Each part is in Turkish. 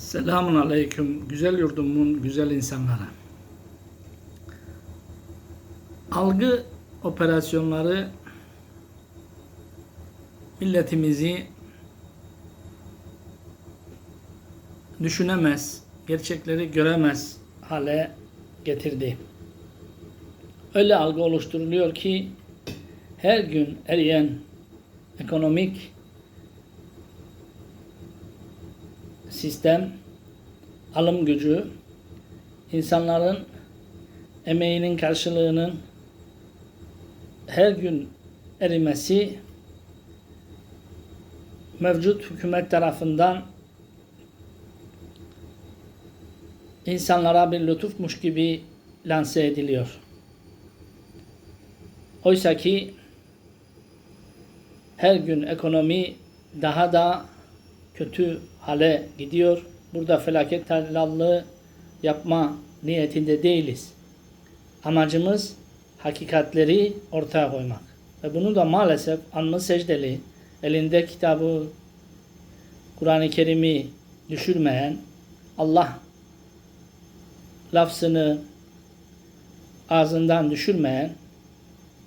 Selamun Aleyküm güzel yurdumun güzel insanları. Algı operasyonları milletimizi düşünemez, gerçekleri göremez hale getirdi. Öyle algı oluşturuluyor ki her gün eriyen ekonomik sistem, alım gücü, insanların emeğinin karşılığının her gün erimesi mevcut hükümet tarafından insanlara bir lütufmuş gibi lanse ediliyor. Oysa ki her gün ekonomi daha da kötü hale gidiyor. Burada felaket tellallığı yapma niyetinde değiliz. Amacımız hakikatleri ortaya koymak. Ve bunu da maalesef anlı secdeli, elinde kitabı, Kur'an-ı Kerim'i düşürmeyen, Allah lafzını ağzından düşürmeyen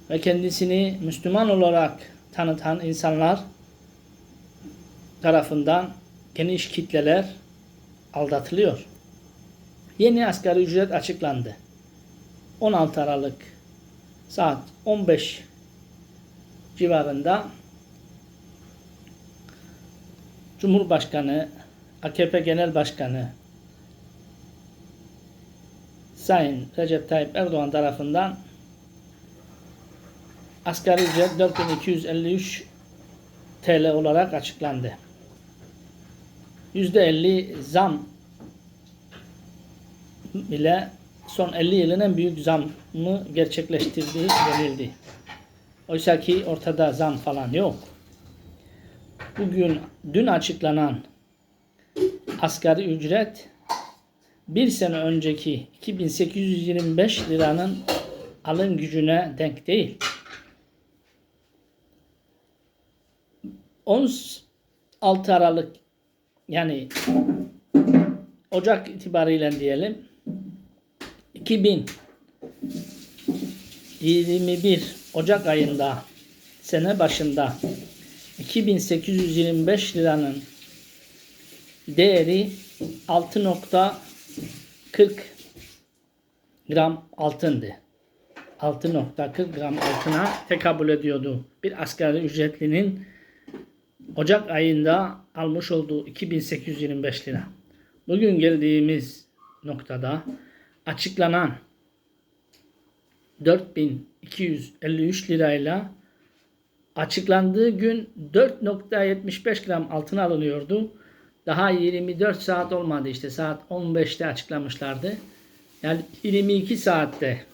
ve kendisini Müslüman olarak tanıtan insanlar tarafından geniş kitleler aldatılıyor. Yeni asgari ücret açıklandı. 16 Aralık saat 15 civarında Cumhurbaşkanı, AKP Genel Başkanı Sayın Recep Tayyip Erdoğan tarafından asgari ücret 4253 TL olarak açıklandı. %50 zam bile son 50 yılın en büyük zamını gerçekleştirdiği denildi. Oysa ki ortada zam falan yok. Bugün dün açıklanan asgari ücret bir sene önceki 2825 liranın alım gücüne denk değil. 16 Aralık yani Ocak itibariyle diyelim 2021 Ocak ayında sene başında 2825 liranın değeri 6.40 gram altındı. 6.40 gram altına tekabül ediyordu. Bir asgari ücretlinin Ocak ayında almış olduğu 2825 lira. Bugün geldiğimiz noktada açıklanan 4253 lirayla açıklandığı gün 4.75 gram altın alınıyordu. Daha 24 saat olmadı işte saat 15'te açıklamışlardı. Yani 22 saatte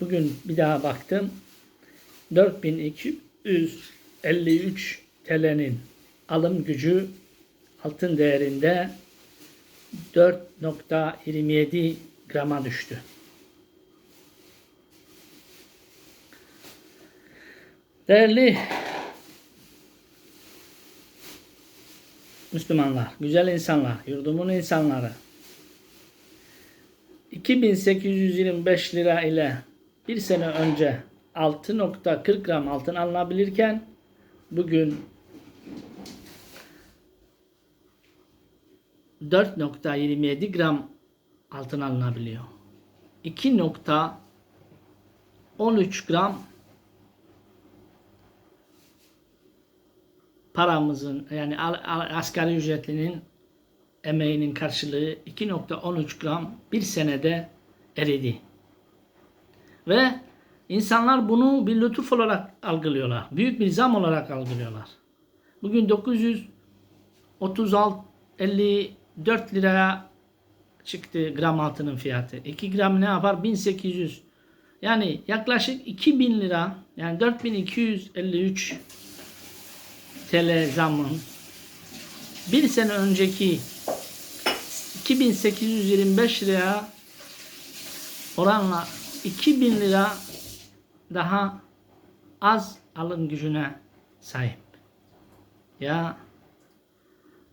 bugün bir daha baktım 4253 TL'nin alım gücü altın değerinde 4.27 grama düştü. Değerli Müslümanlar, güzel insanlar, yurdumun insanları 2825 lira ile bir sene önce 6.40 gram altın alınabilirken bugün 4.27 gram altın alınabiliyor. 2.13 gram paramızın yani asgari ücretlinin emeğinin karşılığı 2.13 gram bir senede eridi. Ve insanlar bunu bir lütuf olarak algılıyorlar. Büyük bir zam olarak algılıyorlar. Bugün 936 54 liraya çıktı gram altının fiyatı. 2 gram ne yapar? 1800. Yani yaklaşık 2000 lira yani 4253 TL zamın bir sene önceki 2825 liraya oranla 2000 lira daha az alım gücüne sahip. Ya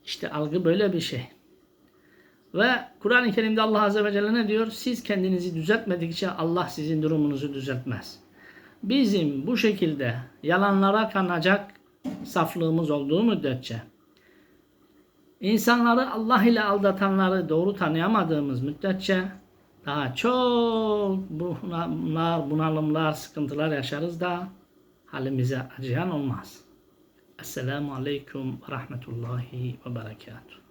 İşte algı böyle bir şey. Ve Kur'an-ı Kerim'de Allah Azze ve Celle ne diyor? Siz kendinizi düzeltmedikçe Allah sizin durumunuzu düzeltmez. Bizim bu şekilde yalanlara kanacak saflığımız olduğu müddetçe insanları Allah ile aldatanları doğru tanıyamadığımız müddetçe daha çok bunlar, bunalımlar, sıkıntılar yaşarız da halimize acıyan olmaz. Esselamu Aleyküm ve Rahmetullahi ve Berekatuhu.